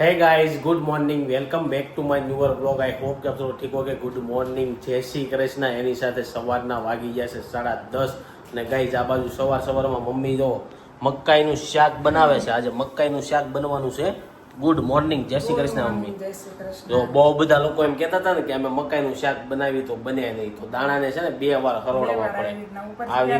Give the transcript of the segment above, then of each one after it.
Hey guys good morning welcome back to my newer blog I hope કે આપ ઠીક હો ગુડ મોર્નિંગ જય શ્રી કૃષ્ણ. એની સાથે સવારના વાગી ગયા છે સાડા દસ. અને ગાઈઝ આ બાજુ સવાર સવારમાં મમ્મી જો મકાઈનું શાક બનાવે છે. આજે મકાઈનું શાક બનવાનું છે. ગુડ મોર્નિંગ જય શ્રી કૃષ્ણ મમ્મી. જો બહુ બધા લોકો એમ કહેતા હતા ને કે અમે મકાઈનું શાક બનાવી તો બને નહીં. તો દાણાને છે ને બે વાર હરોળવા પડે. આવી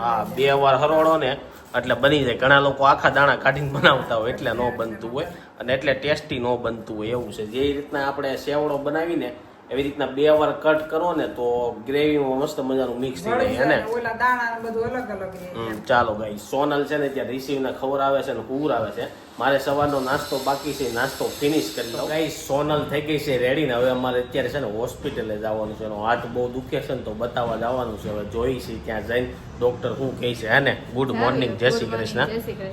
હા બે વાર હરોળો ને એટલે બની જાય. ઘણા લોકો આખા દાણા કાઢીને બનાવતા હોય એટલે ન બનતું હોય અને એટલે ટેસ્ટી ન બનતું હોય એવું છે. જે રીતના આપણે સેવડો બનાવીને એવી રીતના બે વાર કટ કરો ને તો ગ્રેવીમાં મસ્ત મજાનું મિક્સ થઈ જાય ને ચાલો ભાઈ સોનલ છે ને ત્યાં રિસીવને ખબર આવે છે ને હુર આવે છે. મારે સવારનો નાસ્તો બાકી છે નાસ્તો ફિનિશ કરી લઉં. ગાઈ સોનલ થઈ ગઈ છે રેડી ને? હવે અમારે અત્યારે છે ને હોસ્પિટલે જવાનું છે. એનો હાથ બહુ દુખે છે ને તો બતાવવા જવાનું છે. હવે જોઈ છે ત્યાં જઈને ડોક્ટર શું કહે છે હે ને? ગુડ મોર્નિંગ જય શ્રી કૃષ્ણ.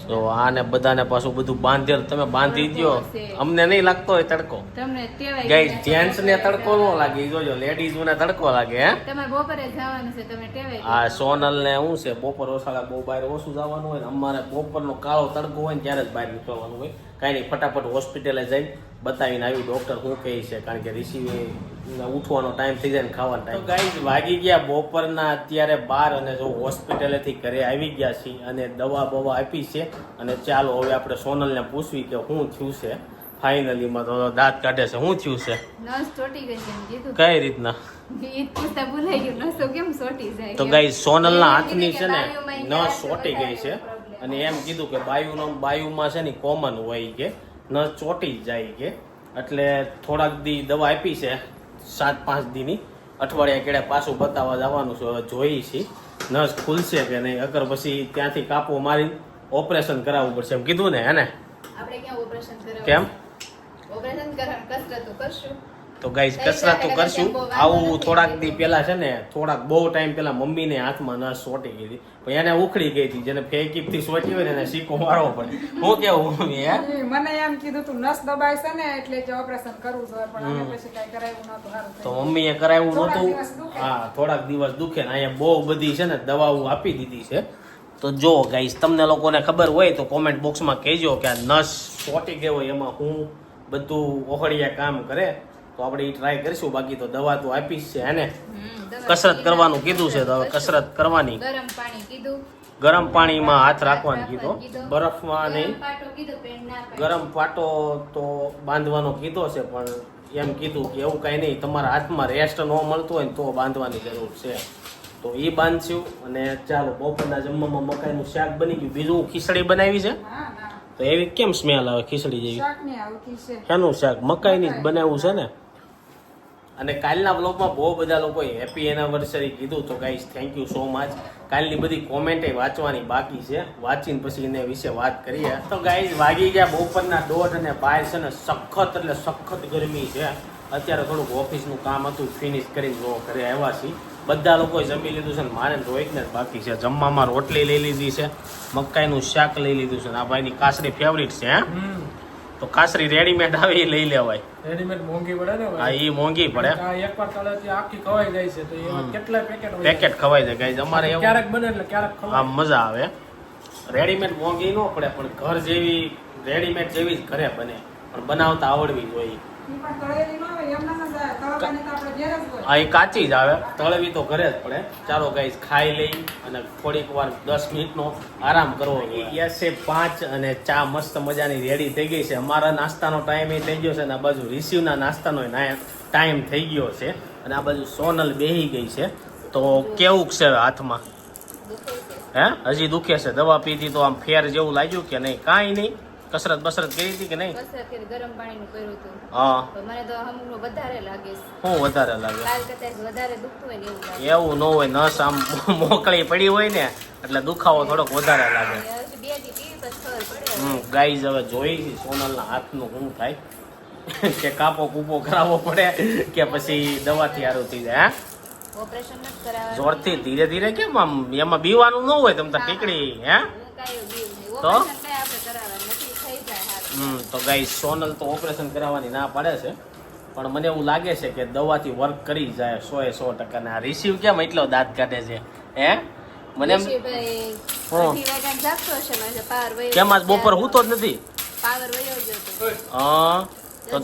તો આને બધાને પાછું બધું બાંધેલ તમે બાંધી દ્યો. અમને નહીં લાગતો હોય તડકો. ગાઈસ જેન્ટ્સ ને તડકો ન લાગે. જોજો લેડીઝ ને તડકો લાગે હે? હા બપોરે જવાનું છે તમે ટેવાઈ આ સોનલ ને શું છે બપોર ઓસાળા બહુ બહાર ઓછું જવાનું હોય ને અમારે બપોરનો કાળો તડકો હોય ને ત્યારે જ બહાર નીકળવાનું હોય. કાંઈ નહીં ફટાફટ હોસ્પિટલે જઈને બતાવીને આવી ડૉક્ટર શું કહે છે? કારણ કે રિસીવે ઉઠવાનો ટાઈમ થઈ જાય ને ખાવાનો ટાઈમ. ગાઈઝ વાગી ગયા બપોરના અત્યારે બાર અને જો હોસ્પિટલેથી ઘરે આવી ગયા છીએ અને દવા બવા આપી છે. અને ચાલો હવે આપણે સોનલને પૂછવી કે શું થયું છે? ફાઇનલીમાં તો દાંત કાઢે છે. શું થયું છે? નસ ચોટી ગઈ છે કીધું કઈ રીતના? તો ગાઈ સોનલ સોનલના હાથની છે ને નસ ચોટી ગઈ છે. અને એમ કીધું કે બાયુનો બાયુમાં છે ને કોમન હોય કે નસ ચોટી જાય કે. એટલે થોડાક દી દવા આપી છે સાત પાંચ દીની. અઠવાડિયા કેડે પાછું બતાવવા જવાનું છે જોઈ છીએ નસ ખુલશે કે નહીં અગર પછી ત્યાંથી કાપો મારી ઓપરેશન કરાવવું પડશે. એમ કીધું ને હે ને? આપણે ક્યાં ઓપરેશન કરાવવું? કેમ? ઓપરેશન કસરતો કરશું. તો ગાઈસ કસરત તો કરશું. આવું થોડાક દી પહેલા છે ને થોડાક બહુ ટાઈમ પહેલા મમ્મીને હાથમાં નસ સોટી ગઈ હતી. પણ એને ઉખડી ગઈ હતી જેને ફેકીપથી સોટી હોય ને એને સિક્કો મારવો પડે. હું કેવું મમ્મી હે? મને એમ કીધું તું નસ દબાય છે ને એટલે જે ઓપરેશન કરવું જોઈએ પણ પછી કઈ કરાવ્યું નતું તો. મમ્મીએ કરાવ્યું નહોતું. હા થોડાક દિવસ દુખે ને અહીંયા બહુ બધી છે ને દવાઓ આપી દીધી છે. તો જો ગાઈસ તમને લોકોને ખબર હોય તો કોમેન્ટ બોક્સમાં કહેજો કે આ નસ સોટી ગયો એમાં હું બધું ઓહળિયા કામ કરે. તો આપણે એ ટ્રાય કરીશું. બાકી તો દવા તો આપી છે હે ને? કસરત કરવાનું કીધું છે તો હવે કસરત કરવાની. ગરમ પાણી કીધું. ગરમ પાણીમાં હાથ રાખવાનું કીધો. બરફમાં નહીં ગરમ પાટો તો બાંધવાનો કીધો છે પણ એમ કીધું કે એવું કાંઈ નહીં. તમારા હાથમાં રેસ્ટ ન મળતું હોય ને તો બાંધવાની જરૂર છે. તો એ બાંધશું અને ચાલો બપોરના જમવામાં મકાઈનું શાક બની ગયું. બીજું ખીચડી બનાવી છે? તો એવી કેમ સ્મેલ આવે ખીચડી જેવી? શાક શાક? મકાઈની જ બનાવ્યું છે ને? અને કાલના બ્લોગમાં બહુ બધા લોકોએ હેપી એનિવર્સરી કીધું. તો guys thank you so much કાલની બધી કોમેન્ટે વાંચવાની બાકી છે. વાંચીને પછી એને વિશે વાત કરીએ. તો ગાઈસ વાગી ગયા બપોરના દોઢ અને બહાર છે ને સખત એટલે સખત ગરમી છે. અત્યારે થોડુંક ઓફિસનું કામ હતું ફિનિશ કરીને જો ઘરે આવ્યા છીએ. બધા લોકોએ જમી લીધું છે ને મારે રોહિતને બાકી છે. જમવામાં રોટલી લઈ લીધી છે, મકાઈનું શાક લઈ લીધું છે. ને આ ભાઈની કાસરી ફેવરિટ છે, હે? તો કાસરી રેડીમેડ આવે એ લઈ લેવાય. રેડીમેડ મોંઘી પડે ને હા એ મોંઘી પડે. આ એકવાર તળેથી આખી ખવાઈ જાય છે તો એમાં કેટલાય પેકેટ પેકેટ ખવાઈ જાય ગાઈઝ અમારે એવું ક્યારેક બને એટલે ક્યારેક ખવાય. આમ મજા આવે. રેડીમેડ મોંઘી ન પડે પણ ઘર જેવી રેડીમેડ જેવી જ ઘરે બને. પણ બનાવતા આવડવી જોઈએ. ઈ પણ તળેલી ન હોય એમ ના જાય તળવાની તો આપણે ઘેર જ હોય. આ એ કાચી જ આવે. તળવી તો ઘરે જ પડે. ચાલો ગાઈઝ ખાઈ લઈ અને થોડીક વાર દસ મિનિટનો આરામ કરવો યસ છે પાંચ અને ચા મસ્ત મજાની રેડી થઈ ગઈ છે. અમારા નાસ્તાનો ટાઈમ એ થઈ ગયો છે અને આ બાજુ રિસીવના નાસ્તાનો ટાઈમ થઈ ગયો છે. અને આ બાજુ સોનલ બેહી ગઈ છે. તો કેવું છે હાથમાં? હે? હજી દુખે છે. દવા પીધી તો આમ ફેર જેવું લાગ્યું કે નહીં? કાંઈ નહીં. કસરત બસરત કરી હતી કે નહીં? કસરત કરી ગરમ પાણીનું કર્યું હતું. હા. તો મને તો હમણાં વધારે લાગે શું વધારે લાગે? કાલ કદાચ વધારે દુખતું હોય ને એવું લાગે. એવું ન હોય નસ આમ મોકળી પડી હોય ને એટલે દુખાવો થોડોક વધારે લાગે. હમ ગાઈઝ હવે જોઈ છે સોનલના હાથનું શું થાય? કે કાપો કૂપો કરાવવો પડે કે પછી દવાથી સારું થઈ જાય હે? જોરથી ધીરે ધીરે કેમ આમ એમાં બીવાનું ન હોય તમ તાર ટીકડી હે? તો? ઓપરેશન કાંઈ આપણે કરાવવાનું નથી. થઈ જાય હારું. હમ તો ગાઈ સોનલ તો ઓપરેશન કરાવવાની ના પાડે છે. પણ મને એવું લાગે છે કે દવાથી વર્ક કરી જાય સો એ સો ટકા ને આ રિસીવ કેમ એટલો દાંત કાઢે છે? હે? મને એમ કેમ આજ બપોર હું તો જ નથી? પાવર વયો ગયો તો. હા તો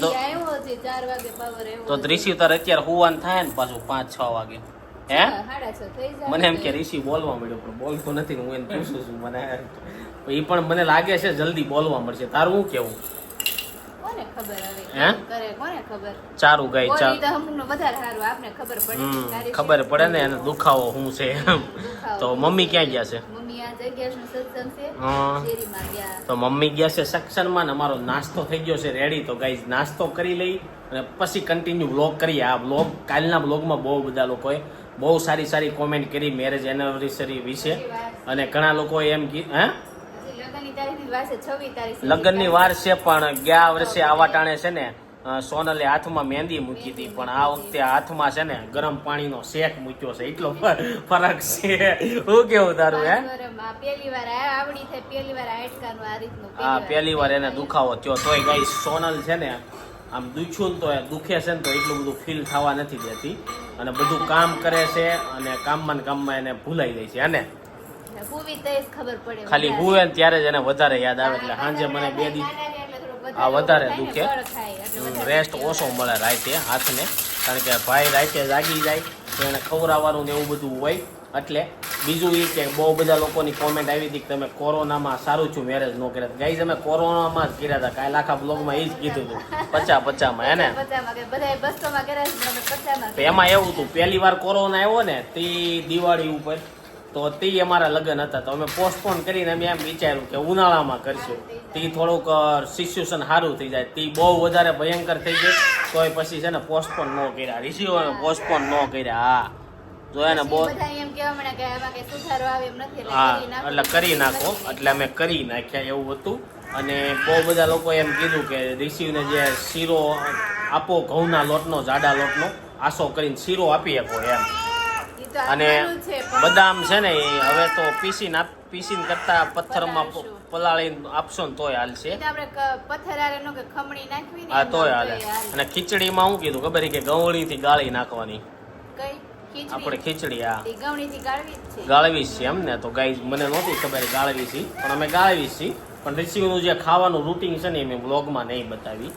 તો રિસીવ તાર અત્યારે હુવાન થાય ને પાછું પાંચ છ વાગે. હે? મને એમ કે રિસીવ બોલવા મળ્યો પણ બોલતો નથી ને હું એને પૂછું છું મને એ પણ મને લાગે છે જલ્દી બોલવા મળશે. તારું શું કેવું ચારું ગાય ચાર. ખબર પડે. ને એને દુખાવો શું છે? તો મમ્મી ક્યાં ગયા છે? તો મમ્મી ગયા છે સેક્શનમાં ને અમારો નાસ્તો થઈ ગયો છે રેડી તો ગાઈઝ નાસ્તો કરી લઈ અને પછી કન્ટિન્યુ બ્લોગ કરીએ. આ બ્લોગ કાલના બ્લોગમાં બહુ બધા લોકોએ બહુ સારી સારી કોમેન્ટ કરી મેરેજ એનિવર્સરી વિશે. અને ઘણા લોકોએ એમ કીધું હે? લગ્નની વાર છે પણ ગયા વર્ષે આવા ટાણે છે ને સોનલે હાથમાં મહેંદી મૂકી હતી પણ આ વખતે હાથમાં છે ને ગરમ પાણીનો શેક મૂક્યો છે. એટલો ફરક છે. હું કેવું તારું હે? હા પહેલી વાર એને દુખાવો થયો. તોય ગઈ સોનલ છે ને આમ દુખ્યું તો દુખે છે ને તો એટલું બધું ફીલ થવા નથી દેતી. અને બધું કામ કરે છે અને કામમાં ને કામમાં એને ભૂલાઈ જાય છે અને ખબર પડે ખાલી. હુવે ને ત્યારે જ એને વધારે યાદ આવે એટલે સાંજે મને બે દી આ વધારે દુખે રેસ્ટ ઓછો મળે રાતે હાથને. કારણ કે ભાઈ રાતે જાગી જાય તો એને ખવડાવવાનું ને એવું બધું હોય. એટલે બીજું એ કે બહુ બધા લોકોની કોમેન્ટ આવી હતી કે તમે કોરોનામાં સારું છું મેરેજ ન કર્યા. ગાઈઝ અમે કોરોનામાં જ કર્યા હતા. કાલે આખા બ્લોગમાં એ જ કીધું હતું. પચા પચામાં હે ને? પચામાં કે બધાએ બસોમાં કર્યા છે, પણ અમે પચામાં તો એમાં એવું હતું પહેલી વાર કોરોના આવ્યો ને તે દિવાળી ઉપર તો તે અમારા લગ્ન હતા. તો અમે પોસ્ટપોન કરીને અમે એમ વિચાર્યું કે ઉનાળામાં કરશું. તે થોડુંક સિચ્યુએશન સારું થઈ જાય. તે બહુ વધારે ભયંકર થઈ ગઈ એ પછી છે ને પોસ્ટપોન ન કર્યા. રિસીવર પોસ્ટપોન ન કર્યા. હા. તો એને બહુ હા એટલે કરી નાખો. એટલે અમે કરી નાખ્યા એવું હતું. અને બહુ બધા લોકો એમ કીધું કે રિસીવને જે શીરો આપો ઘઉંના લોટનો જાડા લોટનો આસો કરીને શીરો આપી આપો એમ. તો અને બદામ છે ને એ હવે તો પીસીને આપ પીસીને કરતા પથ્થરમાં પલાળીને આપશો ને તોય હાલશે હા તોય હાલે. અને ખીચડીમાં શું કીધું ખબર કે ગવળીથી ગાળી નાખવાની. આપણે ખીચડી આ ગાળવી છે. એમ ને. તો ગાય મને નહોતી ખબર ગાળવી છે. પણ અમે ગાળવી છે. પણ રિસીવનું જે ખાવાનું રૂટિન છે ને એ મેં બ્લોગમાં નહીં બતાવી.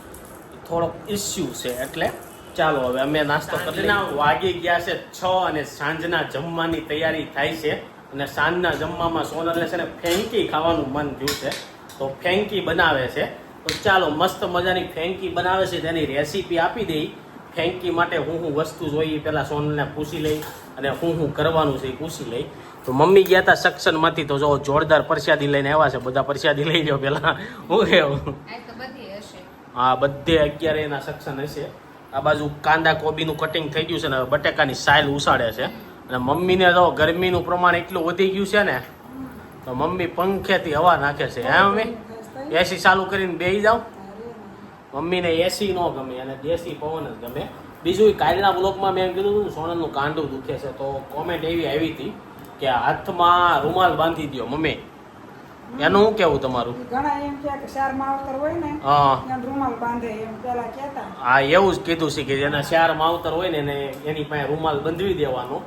થોડોક ઇસ્યુ છે એટલે ચાલો હવે અમે નાસ્તો કરી વાગી ગયા છે છ અને સાંજના જમવાની તૈયારી થાય છે. અને સાંજના જમવામાં સોનલને છે ને ફેંકી ખાવાનું મન થયું છે. તો ફેંકી બનાવે છે. તો ચાલો મસ્ત મજાની ફેંકી બનાવે છે. તેની રેસીપી આપી દઈ. ફેંકી માટે હું હું વસ્તુ જોઈએ પેલા સોનલને પૂછી લઈ અને હું હું કરવાનું છે એ પૂછી લઈ. તો મમ્મી ગયા હતા સક્ષનમાંથી તો જો જોરદાર પ્રસાદી લઈને આવ્યા છે. બધા પ્રસાદી લઈ લો પેલા હું કેવું? હા બધે અગિયાર એના સક્ષન હશે. આ બાજુ કાંદા કોબીનું કટિંગ થઈ ગયું છે ને બટેકાની સાઇલ ઉસાડે છે. અને મમ્મીને તો ગરમીનું પ્રમાણ એટલું વધી ગયું છે ને, તો મમ્મી પંખેથી હવા નાખે છે. હે મમ્મી? એસી ચાલુ કરીને બેસી જાઓ. મમ્મીને એસી ન ગમે, અને દેશી પવન જ ગમે. બીજું કાલના બ્લોગમાં મેં એમ કીધું હતું સોનલનું કાંડું દુખે છે. તો કોમેન્ટ એવી આવી હતી કે હાથમાં રૂમાલ બાંધી દો મમ્મી. એનું શું કેવું તમારું? ઘણા એમ કે શાર માવતર હોય ને હા. ત્યાં રૂમાલ બાંધે એમ પેલા કહેતા. હા એવું જ કીધું છે કે જેના ચાર માવતર હોય ને એને એની પાસે રૂમાલ બંધવી દેવાનો.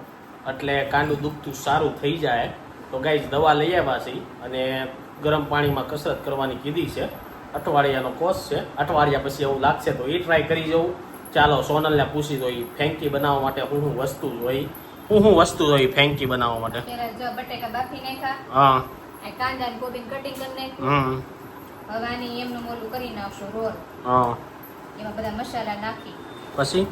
એટલે કાંડું દુખતું સારું થઈ જાય. તો ગાઈઝ દવા લઈ આવ્યા છે અને ગરમ પાણીમાં કસરત કરવાની કીધી છે. અઠવાડિયાનો કોર્સ છે. અઠવાડિયા પછી એવું લાગશે તો એ ટ્રાય કરી જવું ચાલો સોનલને પૂછી જોઈ. ફેંકી બનાવવા માટે હું હું વસ્તુ જોઈ? હું હું વસ્તુ જોઈ ફેંકી બનાવવા માટે? બટેકા બાફી નાખ્યા. હા. કાંદા ને કોબી કટિંગ કરી નાખ્યું હવે આની એમનું મોલું કરી નાખશું રોલ. હા. એમાં બધા મસાલા નાખી. પછી?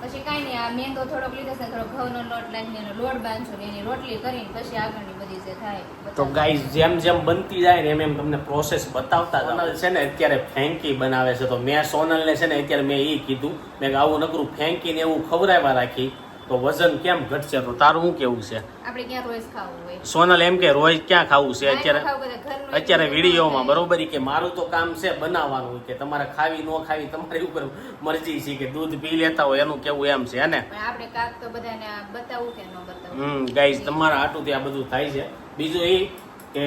પછી કાંઈ નહીં આ મેંદો થોડોક લીધો છે થોડોક ઘઉંનો લોટ નાખીને એનો લોટ બાંધશો ને એની રોટલી કરીને પછી આગળની બધી જે થાય તો બતાવું. જેમ જેમ બનતી જાય ને એમ એમ તમને પ્રોસેસ બતાવતા સોનલ છે ને અત્યારે ફેંકી બનાવે છે. તો મેં સોનલને છે ને અત્યારે મેં એ કીધું. મેં કે આવું નકરું ફેંકીને એવું ખવડાવવા રાખી. તો વજન કેમ ઘટશે તો તારું શું કેવું છે? આપણે ક્યાં રોજ ખાવું હોય? સોનલ એમ કે રોજ ક્યાં ખાવું છે? અત્યારે અત્યારે વિડીયોમાં બરોબર કે મારું તો કામ છે બનાવવાનું કે તમારે ખાવી ન ખાવી તમારી ઉપર મરજી છે કે દૂધ પી લેતા હોય એનું કેવું એમ છે ને? આપણે કાક તો બધાને આ કે ન બતાવવું? હમ ગાઈઝ તમારા આટુથી આ બધું થાય છે. બીજું એ કે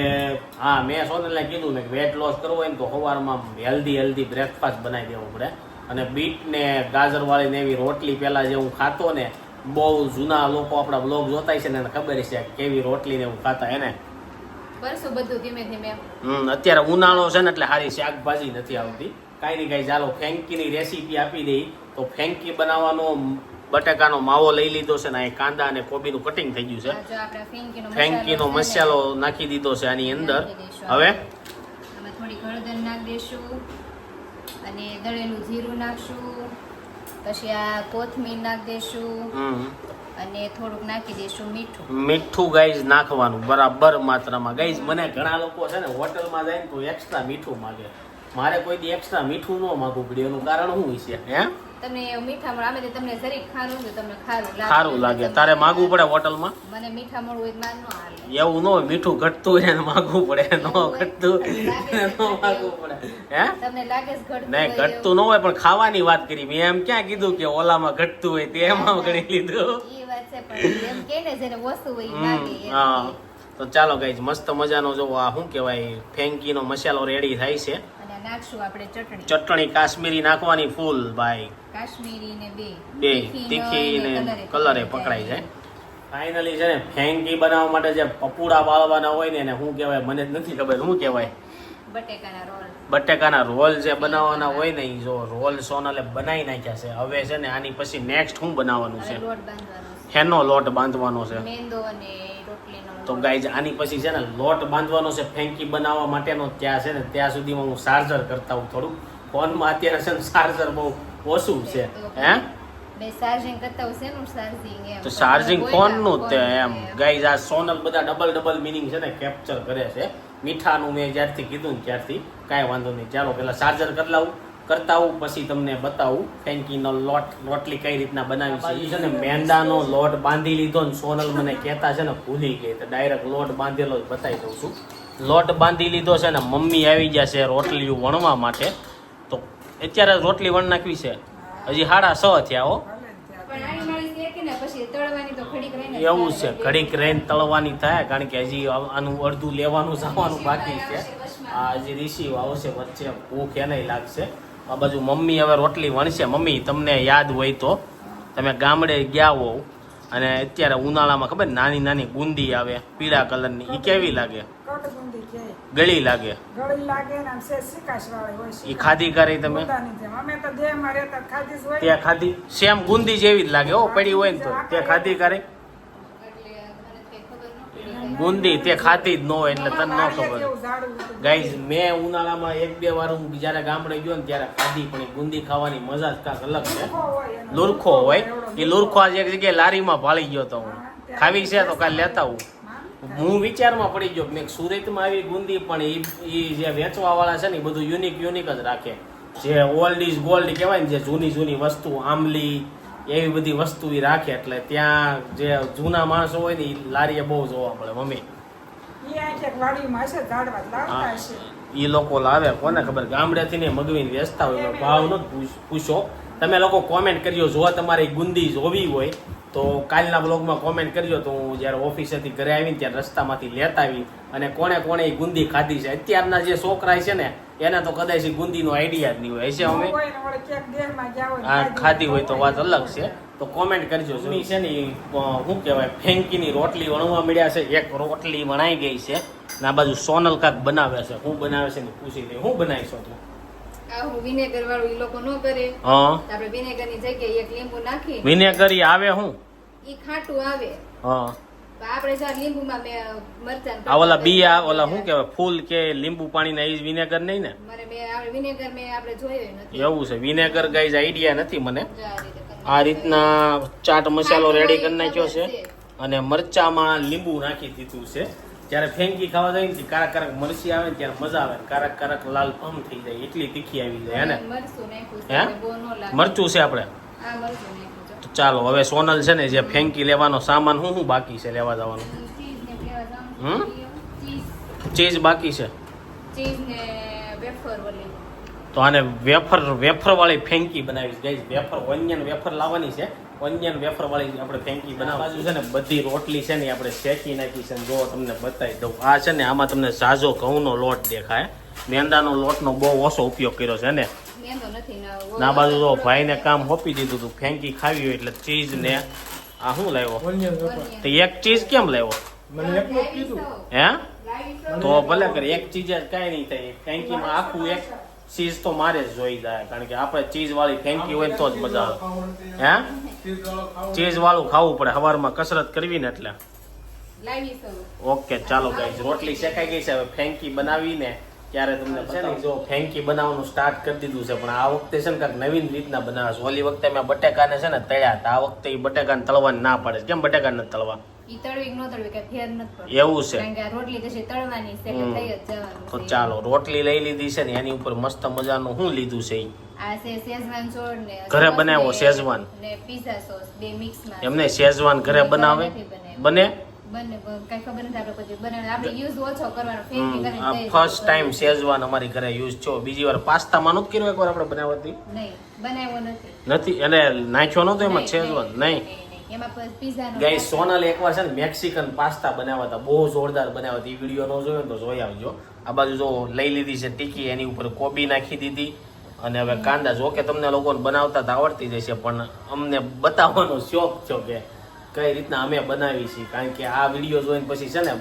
હા મેં સોનલને કીધું ને વેટ લોસ કરવો હોય ને તો સવારમાં હેલ્ધી હેલ્ધી બ્રેકફાસ્ટ બનાવી દેવો પડે. અને બીટ ને ગાજર વાળી ને એવી રોટલી પહેલાં જે હું ખાતો ને બહુ જૂના લોકો આપણા બ્લોગ જોતા છે ને એને ખબર છે કેવી રોટલી ને એવું ખાતા એને. કરશું બધું ધીમે ધીમે હમ અત્યારે ઉનાળો છે ને એટલે સારી શાકભાજી નથી આવતી. કાંઈ નહીં કાંઈ ચાલો ફેંકીની રેસીપી આપી દઈ. તો ફેંકી બનાવવાનો બટાકાનો માવો લઈ લીધો છે ને અહીં કાંદા અને કોબીનું કટિંગ થઈ ગયું છે. ફેંકીનો ને, મસાલો નાખી દીધો છે આની અંદર. હવે? થોડી હળદર નાખી દેશું અને દળેલું જીરું નાખશું. પછી આ કોથમીર નાખી દઈશું હમ. અને થોડુંક નાખી દઈશું મીઠું. મીઠું ગાઈઝ નાખવાનું બરાબર માત્રામાં. ગાઈઝ મને ઘણા લોકો છે ને હોટલમાં જાય ને તો એક્સ્ટ્રા મીઠું માગે. મારે કોઈ દી એક્સ્ટ્રા મીઠું ન માગવું પડે એનું કારણ શું છે હે? તમને મીઠા આમે તમને જરીક ખારું તો તમને ખારું લાગે. સારું લાગે. તારે માગવું પડે હોટલમાં? મને મીઠા મળવું હોય માર ન હાલે એવું ન હોય મીઠું ઘટતું હોય ને માગવું પડે. ન ઘટતું માગવું પડે. હે? તમને લાગે છે ઘટતું નહીં ઘટતું ન હોય પણ ખાવાની વાત કરી. મેં એમ ક્યાં કીધું કે ઓલામાં ઘટતું હોય તેમાં ગણી લીધું. એ વાત છે પણ એમ કે ને જેને વસ્તુ હોય લાગે હા. તો ચાલો ગાઈઝ મસ્ત મજાનો જો આ શું કહેવાય ફેંકીનો મસાલો રેડી થાય છે. નાખશું આપણે ચટણી. ચટણી કાશ્મીરી નાખવાની ફૂલ ભાઈ. કાશ્મીરી ને બે. બે તીખી ને કલરે. પકડાઈ જાય. ફાઇનલી છે ને ફેંકી બનાવવા માટે જે પપુડા વાળવાના હોય ને એને શું કહેવાય મને જ નથી ખબર શું કહેવાય. બટેકાના રોલ. બટેકાના રોલ જે બનાવવાના હોય ને એ જો રોલ સોનલે બનાવી નાખ્યા છે. હવે છે ને આની પછી નેક્સ્ટ શું બનાવવાનું છે? અને લોટ બાંધવાનો છે. હેનો લોટ બાંધવાનો છે? મેંદો અને તો. ગાઈઝ આની પછી છે ને લોટ બાંધવાનો છે ફેંકી બનાવવા માટેનો ત્યાં છે ને ત્યાં સુધીમાં હું ચાર્જર કરતા હું થોડું ફોનમાં અત્યારે છે ને ચાર્જર બહુ ઓછું છે હે? તો ચાર્જિંગ કોઈ ફોનનું તે ફોનનું એમ. ગાઈઝ આ સોનલ બધા ડબલ ડબલ મિનિંગ છે ને કેપ્ચર કરે છે. મીઠાનું મેં જ્યારથી કીધું ને ત્યારથી કાંઈ વાંધો નહીં. ચાલો પેલા ચાર્જર કરી લાવું કરતા આવું પછી તમને બતાવું. ફેન્કીનો લોટ રોટલી કઈ રીતના બનાવી છે. છે ને મેંદાનો લોટ બાંધી લીધો ને સોનલ મને કહેતા છે ને ભૂલી ગઈ. તો ડાયરેક્ટ લોટ બાંધેલો જ બતાવી દઉં છું. લોટ બાંધી લીધો છે ને મમ્મી આવી ગયા છે રોટલીઓ વણવા માટે. અત્યારે રોટલી વણ નાખવી છે. હજી સાડા છ થયા હો. એવું છે ઘડીક રેન તળવાની થાય કારણ કે હજી આનું અડધું લેવાનું જવાનું બાકી છે. આ હજી રિસીવ આવશે વચ્ચે ભૂખ એને લાગશે. આ બાજુ મમ્મી હવે રોટલી વણશે. મમ્મી તમને યાદ હોય તો. તમે ગામડે ગયા હોવ અને અત્યારે ઉનાળામાં ખબર નાની નાની ગુંદી આવે પીળા કલરની એ કેવી લાગે? ગળી લાગે. ગળી લાગે ને આમ સેસી કાશવાળી હોય એ શિકાશ. ખાધી કરી તમે? અમે તો જે મારે તો ખાધી જ હોય ત્યાં ખાધી. સેમ ગુંદી જેવી જ લાગે હો પડી હોય ને તો. તે ખાધી કરી. ગુંદી તે ખાધી જ ન હોય એટલે તને ન ખબર. ગાઈઝ મેં ઉનાળામાં એક બે વાર હું જ્યારે ગામડે ગયો ને ત્યારે ખાધી પણ એ ગુંદી ખાવાની મજા જ કાંક અલગ છે. લુરખો હોય. એ લુરખો આજ એક જગ્યાએ લારીમાં ભાળી ગયો તો હું. ખાવી છે તો કાલે લેતા હું હા. વિચારમાં પડી ગયો મેં સુરતમાં આવી ગુંદી પણ એ એ જે વેચવા વાળા છે ને એ બધું યુનિક યુનિક જ રાખે. જે ઓલ્ડ ઇઝ ગોલ્ડ કહેવાય ને જે જૂની જૂની વસ્તુ આંબલી એવી બધી વસ્તુ એ રાખે. એટલે ત્યાં જે જૂના માણસો હોય ને એ લારીએ બહુ જોવા મળે મમ્મી. હશે લોકો લાવે કોને ખબર? ગામડેથી ને મગવીને વેચતા હોય. ભાવ ન પૂછો તમે લોકો કોમેન્ટ કરજો જો તમારે ગુંદી જોવી હોય તો કાલના બ્લોગમાં કોમેન્ટ કરજો તો હું જ્યારે ઓફિસેથી ઘરે આવીને ત્યારે રસ્તામાંથી લેતા આવી અને કોણે કોણે ગુંદી ખાધી છે. અત્યારના જે છોકરા છે ને એને તો કદાચ એ ગુંદીનો આઈડિયા જ નહીં હોય. હશે અમે? આ ખાધી હોય તો વાત અલગ છે. તો કોમેન્ટ કરજો. જૂની છે ને શું કહેવાય ફેંકીની રોટલી વણવા મળ્યા છે. એક રોટલી વણાઈ ગઈ છે ને આ બાજુ સોનલ કાક બનાવે છે. હું બનાવે છે ને પૂછી લે હું બનાવીશો તું હું વિનેગર વાળું ઈ લોકો ન કરે. હા. આપણે વિનેગરની જગ્યાએ એક લીંબુ નાખી. વિનેગરી આવે હું? ઈ ખાટું આવે. હા. આપણે જ્યાં લીંબુમાં મે મરચાં આ ઓલા બીયા ઓલા શું કહેવાય ફૂલ કે લીંબુ પાણી ના ઈ વિનેગર નહીં ને? મારે મે વિનેગર મે આપણે જોયું નથી. એવું છે વિનેગર ગાઈઝ આઈડિયા નથી મને. આ રીતના ચાટ મસાલો રેડી કરી નાખ્યો છે અને મરચામાં લીંબુ નાખી દીધું છે. જ્યારે ફેંકી ખાવા જાય ને કારક કારક મરચી આવે ને ત્યારે મજા આવે કારક કારક લાલ ભમ થઈ જાય એટલી તીખી આવી જાય ને? મરચું છે આપણે? તો ચાલો હવે સોનલ છે ને જે ફેંકી લેવાનો સામાન શું શું બાકી છે લેવા જવાનું? હમ? ચીઝ બાકી છે? તો આને વેફર વેફર વાળી ફેંકી બનાવી ગઈ વેફર ઓનિયન વેફર લાવવાની છે. ઓનિયન વેફર વાળી આપણે ફેંકી બનાવવાની છે ને બધી રોટલી છે ને આપણે શેકી નાખી છે ને જો તમને બતાવી દઉં. આ છે ને આમાં તમને ઝાઝો ઘઉંનો લોટ દેખાય. મેંદાનો લોટનો બહુ ઓછો ઉપયોગ કર્યો છે ને. ના ના બાજુ તો ભાઈને કામ હોપી દીધું હતું ફેંકી ખાવી હોય એટલે ચીઝ ને આ શું લાવ્યો? તો એક ચીઝ કેમ લાવ્યો? મને એટલું જ કીધું. હે? તો ભલે કરે એક ચીજ જ કાંઈ નહીં થાય. ફેંકીમાં આખું એક ચીઝ તો મારે જ જોઈ જાય કારણ કે આપણે ચીઝ વાળી ફેંકી હોય ને તો જ મજા આવે. હે? ચીજ વાળું ખાવું પડે. સવારમાં કસરત કરવી ને એટલે ઓકે ચાલો ગાઈઝ. રોટલી શેકાઈ ગઈ છે. હવે ફેંકી બનાવીને ત્યારે તમને છે ને જો ફેંકી બનાવવાનું સ્ટાર્ટ કરી દીધું છે પણ આ વખતે છે ને કાંઈક નવીન રીતના બનાવે છે. ઓલી વખતે મેં બટેકાને છે ને તળ્યા હતા. આ વખતે એ બટેકાને તળવાની ના પડે કેમ બટેકાને તળવા? નથી. એવું છે. તો ચાલો રોટલી લઈ લીધી છે ને એની ઉપર મસ્ત મજાનું શું લીધું છે ઘરે બનાવ્યો શેઝવાન. એમને શેઝવાન ઘરે બનાવે? બને? નથી ફર્સ્ટ ટાઈમ શેઝવાન અમારી ઘરે યુઝ છો. બીજી વાર પાસ્તામાં નહોતું કર્યું એકવાર આપણે બનાવતી? નથી. એટલે એને નાખ્યો નતો એમાં શેઝવાન? નહીં, ગઈ સોનલ એકવાર છે ને મેક્સિકન પાસ્તા બનાવ્યા હતા બહુ જોરદાર બનાવ્યા હતા. એ વીડિયો ન જોયો તો જોઈ આવજો. આ બાજુ જો લઈ લીધી છે ટીકી એની ઉપર કોબી નાખી દીધી. અને હવે કાંદા જો કે તમને લોકોને બનાવતા તો આવડતી જશે પણ અમને બતાવવાનો શોખ છો કે કઈ રીતના અમે બનાવી છીએ. કારણ કે આ વીડિયો જોઈને પછી છે ને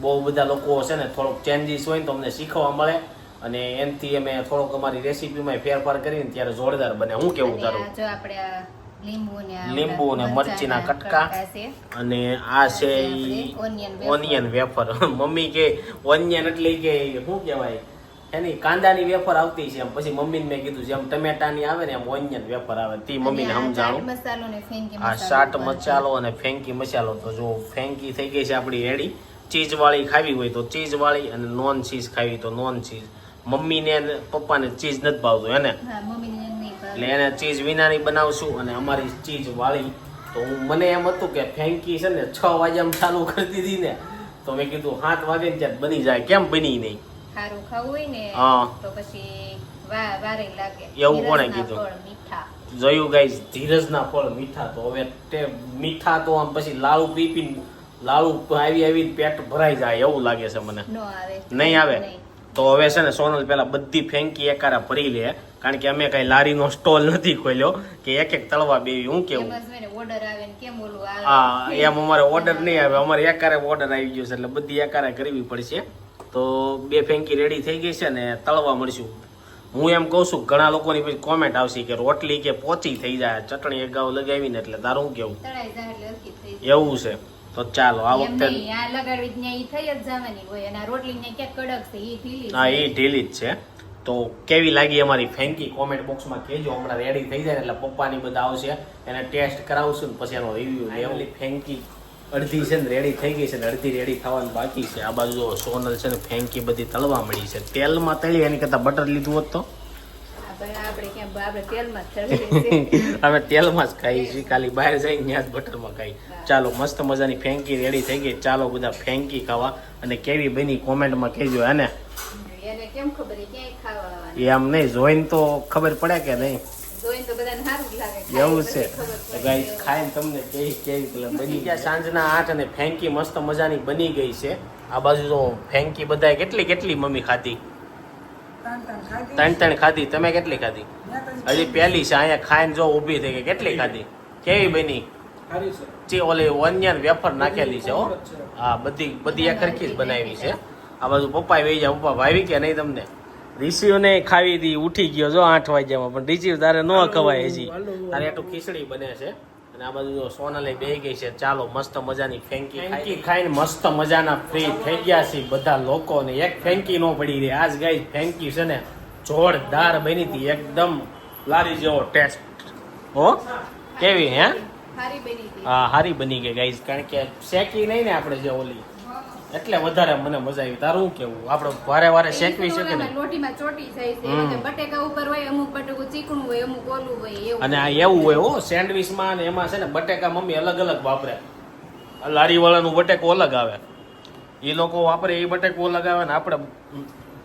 બહુ બધા લોકો છે ને થોડોક ચેન્જીસ હોય ને તો અમને શીખવા મળે. અને એનથી અમે થોડોક અમારી રેસીપીમાં ફેરફાર કરીને ત્યારે જોરદાર બને. હું કેવું તારું? જો આપણે લીંબુ ને મરચીના કટકા. અને આ છે. ઓનિયન વેફર મમ્મી કે ઓનિયન એટલે કે શું કહેવાય? એની કાંદાની વેફર આવતી છે એમ. પછી મમ્મીને મેં કીધું જેમ ટમેટાની આવે ને એમ ઓનિયન વેફર આવે. તી મમ્મીને સમજાણું આ શાટ મસાલો અને ફેંકી મસાલો. તો જો ફેંકી થઈ ગઈ છે આપણી રેડી ચીઝ વાળી ખાવી હોય તો ચીઝ વાળી અને નોન ચીઝ ખાવી તો નોન ચીઝ મમ્મીને પપ્પાને ચીઝ નથી ભાવતું એને એટલે એને ચીઝ વિનાની બનાવશું અને અમારી ચીઝ વાળી. તો હું મને એમ હતું કે ફેંકી છે ને છ વાગ્યામાં ચાલુ કરી દીધી ને તો મેં કીધું સાત વાગે ત્યાં બની જાય. કેમ બની નહીં? સારું ખાવું હોય ને હા. તો પછી વારે લાગે. એવું કોણે કીધું? ફળ મીઠા. જોયું ગાઈસ ધીરજના ફળ મીઠા. તો હવે તે મીઠા તો આમ પછી લાડુ પી પીને લાડુ આવી આવી પેટ ભરાઈ જાય એવું લાગે છે મને. નહીં આવે? તો હવે છે ને સોનલ પેલા બધી ફેંકી એકારા ભરી લે કારણ કે અમે કઈ લારીનો સ્ટોલ નથી ખોલ્યો કે એક એક તળવા બેવી હું કેવું? હા એમ અમારે ઓર્ડર નહીં આવે અમારે એકારે ઓર્ડર આવી ગયો છે એટલે બધી એકારે કરવી પડશે. તો બે ફેંકી રેડી થઈ ગઈ છે ને તળવા મળશું. હું એમ કહું છું ઘણા લોકોની પછી કોમેન્ટ આવશે કે રોટલી કે પોચી થઈ જાય ચટણી અગાઉ લગાવીને એટલે તારું કેવું. એવું છે. તો ચાલો આ વખતે નહીં, આ લગાડવી જ ન્યા ઈ થઈ જ જવાની હોય અને આ રોટલી ક્યાંક કડક ઢીલી હા એ ઢીલી જ છે. તો કેવી લાગી અમારી ફેંકી કોમેન્ટ બોક્સમાં કહેજો. હમણાં રેડી થઈ જાય એટલે પપ્પાની બધા આવશે. એને ટેસ્ટ કરાવશું ને પછી એનો રિવ્યુ લેવલી ફેંકી અડધી છે ને રેડી થઈ ગઈ છે ને અડધી રેડી થવાની બાકી છે. આ બાજુ જો સોનલ છે ને ફેંકી બધી તળવા મળી છે. તેલમાં તળી એની કરતાં બટર લીધું હોત તો? અમે તેલમાં જ ખાઈએ છીએ. ખાલી બહાર જઈ ત્યાં જ બટરમાં ખાઈ ચાલો મસ્ત મજાની ફેંકી રેડી થઈ ગઈ. ચાલો બધા ફેંકી ખાવા અને કેવી બની કોમેન્ટમાં કહેજો હે ને. એને કેમ એ ક્યાંય ખાવા આવવાની? એ આમ નહીં જોઈને તો ખબર પડે કે નહીં? એવું છે. ગાઈસ ખાઈને તમને કેવી કેવી પેલા બની ગયા. સાંજના આઠ અને ફેંકી મસ્ત મજાની બની ગઈ છે. આ બાજુ ફેંકી બધાએ કેટલી કેટલી મમ્મી ખાધી? ત્રણ ત્રણ ખાધી. તમે કેટલી ખાધી? હજી પહેલી છે અહીંયા ખાઈને જો ઊભી થઈ ગઈ. કેટલી ખાધી. કેવી બની? સારી જે ઓલી ઓનિયન વેફર નાખેલી છે હો. હા બધી બધી એક સરખી જ બનાવી છે. આ બાજુ પપ્પા વહી જાય પપ્પા ભાવી કે નહીં તમને? રિસીવને ખાવી હતી ઉઠી ગયો જો આઠ વાગ્યામાં પણ રિસીવ તારે ન ખવાય હજી. તારે એટલું ખીચડી બને છે. અને આ બાજુ જો સોનલે બે ગઈ છે. ચાલો મસ્ત મજાની ફેંકી ફેંકી. ખાઈને મસ્ત મજાના ફ્રી થઈ ગયા છે બધા લોકોને. એક ફેંકી નો પડી રહી. આજ ગાઈ ફેંકી છે ને જોરદાર બની હતી. એકદમ લારી જેવો ટેસ્ટ હો? કેવી હે? હા હારી બની ગઈ ગાઈઝ કારણ કે શેકી નહીં ને આપણે જે ઓલી એટલે વધારે મને મજા આવી. તારું શું કેવું? આપણે વારે વારે શેકવી છે કે લોટીમાં ચોટી જાય છે. બટેકા ઉપર હોય અમુક બટેકું ચીકણું હોય અમુક ઓલું હોય એવું અને આ એવું હોય હો સેન્ડવિચમાં ને એમાં છે ને બટેકા મમ્મી અલગ અલગ વાપરે. લારી વાળાનું બટેકો અલગ આવે. એ લોકો વાપરે એ બટેકો અલગ આવે ને આપણે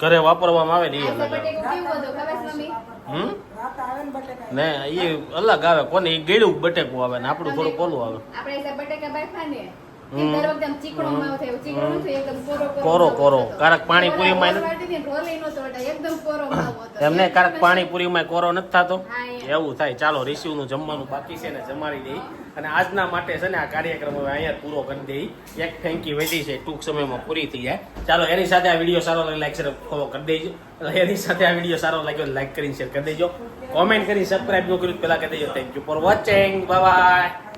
ઘરે વાપરવામાં આવે ને એ અલગ આવે. હમ? ને એ અલગ આવે. કોને એ ગળ્યું બટેકું આવે ને? આપણું થોડું કોલું આવે. આપણે બટેકા બાફા ને કોરો કોરો. કારક ને માવો હતો એમને કારક પાણીપુરીમાં કોરો નથી થતો? એવું થાય. ચાલો રિસીવનું જમવાનું બાકી છે ને જમાડી દઈ. અને આજના માટે છે ને આ કાર્યક્રમ હવે અહીંયા પૂરો કરી દઈ. એક ફેંકી વધી છે ટૂંક સમયમાં પૂરી થઈ જાય. ચાલો એની સાથે આ વીડિયો સારો લાગે લાઈક શેર ફોલો કરી દેજો. એની સાથે આ વીડિયો સારો લાગ્યો લાઈક કરીને શેર કરી દેજો. કોમેન્ટ કરી સબસ્ક્રાઇબ ન કર્યું પહેલાં કરી દેજો thank you for watching bye